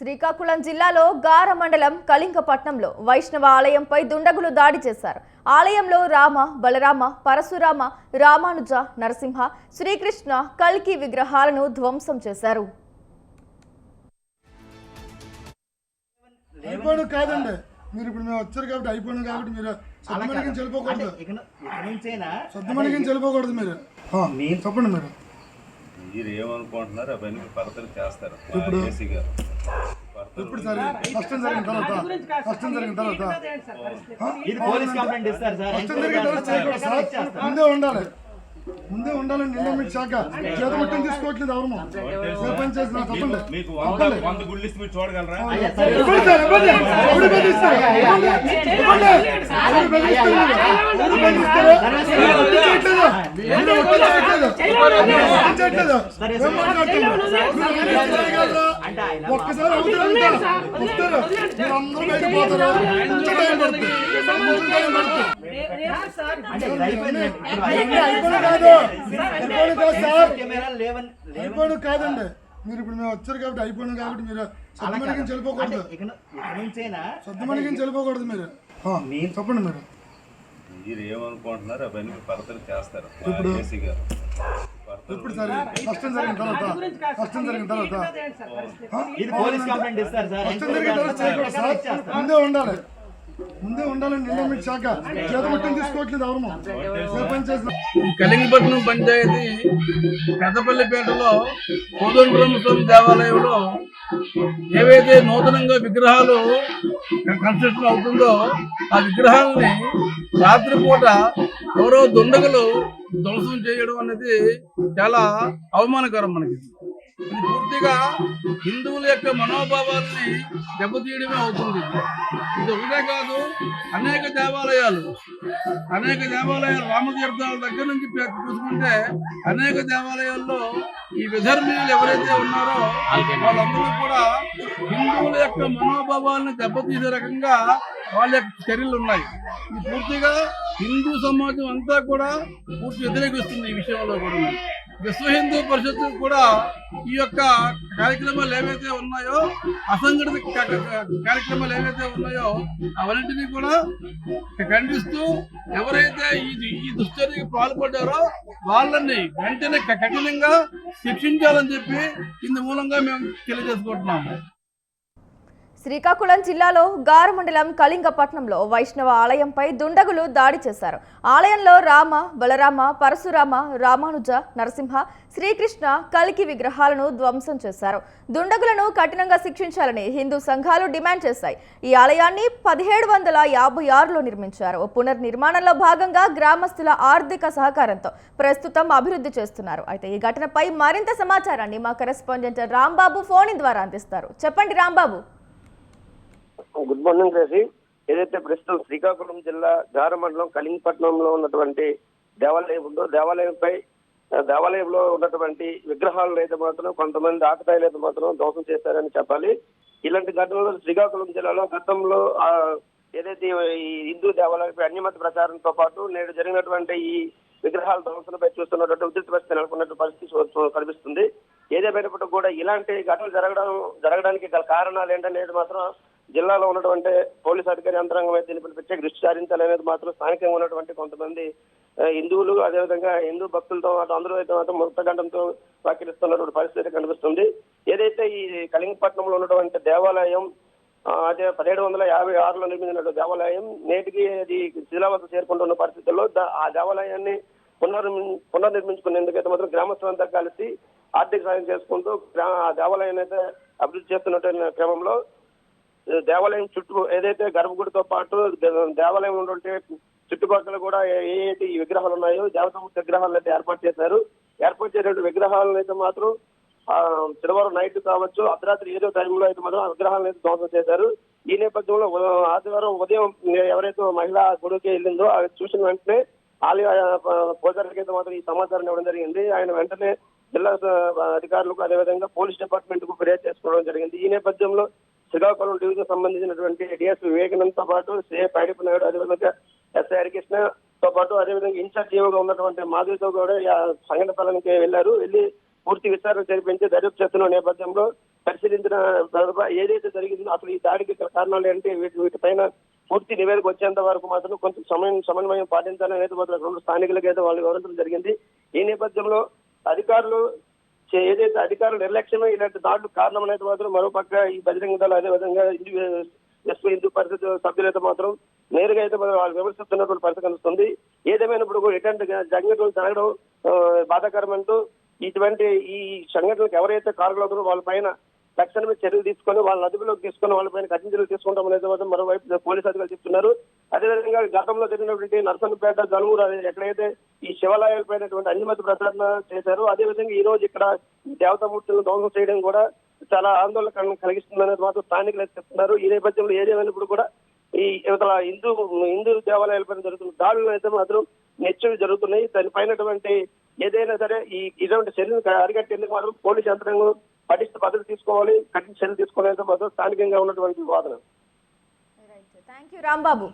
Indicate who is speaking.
Speaker 1: శ్రీకాకుళం జిల్లాలో గార మండలం కళింగపట్నంలో వైష్ణవ ఆలయంపై దుండగులు దాడి చేశారు. ఆలయంలో రామ బలరామ పరశురామ రామానుజ నరసింహ శ్రీకృష్ణ కల్కి విగ్రహాలను ధ్వంసం చేశారు.
Speaker 2: కాదండి. మీరు ఇప్పుడు మేము వచ్చారు కాబట్టి అయిపోయాడు కాబట్టి మీరు సొంతమణికి వెళ్ళిపోకూడదు
Speaker 3: ఇక ఇక నుంచైనా
Speaker 2: సొంతమణికి వెళ్ళిపోకూడదు మీరు. ఆ, చెప్పండి మీరు.
Speaker 4: మీరు ఏమనుకుంటున్నారు అవన్నీ పరతలు చేస్తారు.
Speaker 2: ఇప్పుడు? సరే కష్టం జరిగిన తర్వాత కష్టం జరిగిన తర్వాత?
Speaker 3: ఇది పోలీస్ కంప్లైంట్ ఇస్తారు సార్
Speaker 2: కష్టం జరిగిన తర్వాత చేయకూడదు సార్ ముందే ఉండాలి. ముందే ఉండాలని నిర్ణయించి శాఖ చేత ముట్టని తీసుకోవట్లేదు ఎవరు పని చేసినా చెప్పండి
Speaker 4: మీకు వంద గుళ్ళు ఇస్తే మీరు చూడగలరా?
Speaker 2: ఒక్కసారి అవుతారంట వస్తారు మీరు అందరూ బయటకు పోతారు. కొంచెం టైం పడుతుంది కొంచెం టైం పడుతుంది
Speaker 3: అంటే ఇది అయిపోయింది ఇప్పుడు
Speaker 2: ఇవన్నీ అయిపోయి కాదు అయిపోయి కాదు సార్ కాదండి. మీరు ఇప్పుడు మేము వచ్చారు కాబట్టి అయిపోయాడు కాబట్టి మీరు
Speaker 3: అంటే
Speaker 2: వెళ్ళిపోకూడదు సొంతమణికి వెళ్ళిపోకూడదు మీరు. చెప్పండి మీరు.
Speaker 4: మీరు ఏమనుకుంటున్నారు అవన్నీ పరతలు చేస్తారు.
Speaker 2: ఇప్పుడు? సరే కష్టం జరిగిన తర్వాత కష్టం జరిగిన తర్వాత. ఆ?
Speaker 3: ఇది పోలీస్ కంప్లైంట్ ఇస్తారు సార్
Speaker 2: కష్టం జరిగిన తర్వాత చేయకూడదు సార్. ముందే ఉండాలి. ముందే ఉండాలని నిర్ణయించి శాఖ. చేతబట్టం తీసుకోవట్లేదు ఎవరు
Speaker 5: కలింగపట్నం పంచాయతీ పెద్దపల్లిపేటలో కోదండరామ స్వామి దేవాలయంలో ఏవైతే నూతనంగా విగ్రహాలు కన్స్ట్రక్షన్ అవుతుందో ఆ విగ్రహాలని రాత్రిపూట ఎవరో దుండగులు ధ్వంసం చేయడం అనేది చాలా అవమానకరం మనకి. పూర్తిగా హిందువుల యొక్క మనోభావాల్ని దెబ్బతీయడమే అవుతుంది. ఇది ఒకటే కాదు అనేక దేవాలయాలు అనేక దేవాలయాలు రామతీర్థాల దగ్గర నుంచి చూసుకుంటే అనేక దేవాలయాల్లో ఈ విధర్మీయులు ఎవరైతే ఉన్నారో వాళ్ళందరూ కూడా హిందువుల యొక్క మనోభావాలను దెబ్బతీసే రకంగా వాళ్ళ యొక్క చర్యలు ఉన్నాయి. ఇది పూర్తిగా హిందూ సమాజం అంతా కూడా పూర్తి వ్యతిరేకిస్తుంది ఈ విషయంలో కూడా విశ్వ హిందూ పరిషత్తు కూడా ఈ యొక్క కార్యక్రమాలు ఏవైతే ఉన్నాయో అసంఘటిత కార్యక్రమాలు ఏవైతే ఉన్నాయో అవన్నింటినీ కూడా ఖండిస్తూ ఎవరైతే ఈ ఈ దుశ్చర్యకి పాల్పడ్డారో వాళ్ళని వెంటనే క- కఠినంగా శిక్షించాలని చెప్పి ఇందు మూలంగా మేము తెలియజేసుకుంటున్నాము.
Speaker 1: శ్రీకాకుళం జిల్లాలో గార మండలం కళింగపట్నంలో వైష్ణవ ఆలయంపై దుండగులు దాడి చేశారు. ఆలయంలో రామ బలరామ పరశురామ రామానుజ నరసింహ శ్రీకృష్ణ కలికి విగ్రహాలను ధ్వంసం చేశారు. దుండగులను కఠినంగా శిక్షించాలని హిందూ సంఘాలు డిమాండ్ చేశాయి. ఈ ఆలయాన్ని పదిహేడు వందల యాభై ఆరులో నిర్మించారు. పునర్నిర్మాణంలో భాగంగా గ్రామస్తుల ఆర్థిక సహకారంతో ప్రస్తుతం అభివృద్ధి చేస్తున్నారు. అయితే ఈ ఘటనపై మరింత సమాచారాన్ని మా కరెస్పాండెంట్ రాంబాబు ఫోన్ ద్వారా అందిస్తారు. చెప్పండి రాంబాబు.
Speaker 6: గుడ్ మార్నింగ్ రేసి ఏదైతే ప్రస్తుతం శ్రీకాకుళం జిల్లా గార మండలం కలింగపట్నంలో ఉన్నటువంటి దేవాలయం ఉందో దేవాలయంపై దేవాలయంలో ఉన్నటువంటి విగ్రహాలను అయితే మాత్రం కొంతమంది ఆకతాయిలు అయితే మాత్రం దోషం చేశారని చెప్పాలి. ఇలాంటి ఘటనలు శ్రీకాకుళం జిల్లాలో గతంలో ఏదైతే ఈ హిందూ దేవాలయంపై అన్యమత ప్రచారంతో పాటు నేడు జరిగినటువంటి ఈ విగ్రహాల ధ్వంసనపై చూస్తున్నటువంటి ఉద్రిక్త పరిస్థితి నెలకొన్నట్టు పరిస్థితి కనిపిస్తుంది. ఏదేమైనప్పటికీ కూడా ఇలాంటి ఘటనలు జరగడం జరగడానికి గల కారణాలు ఏంటనేది మాత్రం జిల్లాలో ఉన్నటువంటి పోలీస్ అధికారి యంత్రాంగం అయితే దీనిపై ప్రత్యేక దృష్టి సారించాలనేది మాత్రం స్థానికంగా ఉన్నటువంటి కొంతమంది హిందువులు అదేవిధంగా హిందూ భక్తులతో అందరూ అయితే మాత్రం ముక్తగండంతో వ్యాఖ్యలిస్తున్నటువంటి పరిస్థితి కనిపిస్తుంది. ఏదైతే ఈ కళింగపట్నంలో ఉన్నటువంటి దేవాలయం అదే పదిహేడు వందల యాభై ఆరులో నిర్మించిన దేవాలయం నేటికి అది శిథిలావస్థ చేరుకుంటున్న పరిస్థితుల్లో ఆ దేవాలయాన్ని పునర్నిర్మి పునర్నిర్మించుకునేందుకైతే మాత్రం గ్రామస్తులంతా కలిసి ఆర్థిక సాయం చేసుకుంటూ ఆ దేవాలయాన్ని అయితే అభివృద్ధి చేస్తున్నటువంటి క్రమంలో దేవాలయం చుట్టూ ఏదైతే గర్భగుడితో పాటు దేవాలయం ఉన్నటువంటి చుట్టుపక్కల కూడా ఏ- ఈ విగ్రహాలు ఉన్నాయో దేవతామూర్తి విగ్రహాలను అయితే ఏర్పాటు చేశారు. ఏర్పాటు చేసిన విగ్రహాలను అయితే మాత్రం ఆ శనివారం నైట్ కావచ్చు అర్ధరాత్రి ఏదో టైంలో అయితే మాత్రం ఆ విగ్రహాలను అయితే ధ్వంసం చేశారు. ఈ నేపథ్యంలో ఆదివారం ఉదయం ఎవరైతే మహిళ గుడికి వెళ్ళిందో చూసిన వెంటనే ఆలయ ఆ, పూజారికి అయితే మాత్రం ఈ సమాచారం ఇవ్వడం జరిగింది. ఆయన వెంటనే జిల్లా అధికారులకు అదేవిధంగా పోలీస్ డిపార్ట్మెంట్కు ఫిర్యాదు చేసుకోవడం జరిగింది. ఈ నేపథ్యంలో శ్రీకాకుళం డివిజన్ సంబంధించినటువంటి డిఎస్ వివేకానంద్తో పాటు సిఏ పైడిపి నాయుడు అదేవిధంగా ఎస్ఐ హరికృష్ణ తో పాటు అదేవిధంగా ఇన్ఛార్జ్ జీవోగా ఉన్నటువంటి మాధవితో కూడా సంఘటన స్థలానికి వెళ్ళారు వెళ్ళి పూర్తి విచారణ జరిపించి దర్యాప్తు చేస్తున్న నేపథ్యంలో పరిశీలించిన ఏదైతే జరిగిందో అసలు ఈ దాడికి కారణాలు ఏంటి? వీటి వీటిపైన పూర్తి నివేదిక వచ్చేంత వరకు మాత్రం కొంచెం సమయం సమన్వయం పాటించాలని అయితే మాత్రం రెండు స్థానికులకి వాళ్ళు వివరించడం జరిగింది. ఈ నేపథ్యంలో అధికారులు ఏదైతే అధికారుల నిర్లక్ష్యమే ఇలాంటి దాడులు కారణం అనేది మాత్రం మరోపక్క ఈ బజరంగ దళ అదేవిధంగా హిందూ ఎస్పీ హిందూ పరిషత్ సభ్యులైతే మాత్రం నేరుగా అయితే మనం వాళ్ళు విమర్శిస్తున్నటువంటి పరిస్థితి కనిపిస్తుంది. ఏదేమైనప్పుడు కూడా ఎటువంటి సంఘటనలు జరగడం బాధాకరమంటూ ఇటువంటి ఈ సంఘటనలకు ఎవరైతే కారణమవుతారో వాళ్ళ పైన తక్షణమే చర్యలు తీసుకొని వాళ్ళని అదుపులోకి తీసుకొని వాళ్ళపైన కఠిన చర్యలు తీసుకుంటాం అనేది మాత్రం మరోవైపు పోలీసు అధికారులు చెప్తున్నారు. అదేవిధంగా గతంలో జరిగినటువంటి నర్సన్పేట జలుమూరు ఎక్కడైతే ఈ శివాలయాల పైన అన్నిమతి ప్రసారణ చేశారో అదేవిధంగా ఈ రోజు ఇక్కడ దేవతామూర్తులను ధ్వంసం చేయడం కూడా చాలా ఆందోళన కల- కలిగిస్తుంది అనేది మాత్రం స్థానికులు అయితే చెప్తున్నారు. ఈ నేపథ్యంలో ఏదేమైనప్పుడు కూడా ఈ ఇవతల హిందూ హిందూ దేవాలయాలపైన జరుగుతున్న దాడులు అయితే మాత్రం నిత్యం జరుగుతున్నాయి. దానిపైనటువంటి ఏదైనా సరే ఈ ఇటువంటి చర్యలు అరికట్టేందుకు మాత్రం పోలీసు యంత్రాంగం పటిష్ట పద్ధతి తీసుకోవాలి కఠిన చర్యలు తీసుకోవాలంటే స్థానికంగా ఉన్నటువంటి వాదన.
Speaker 1: Thank you Rambabu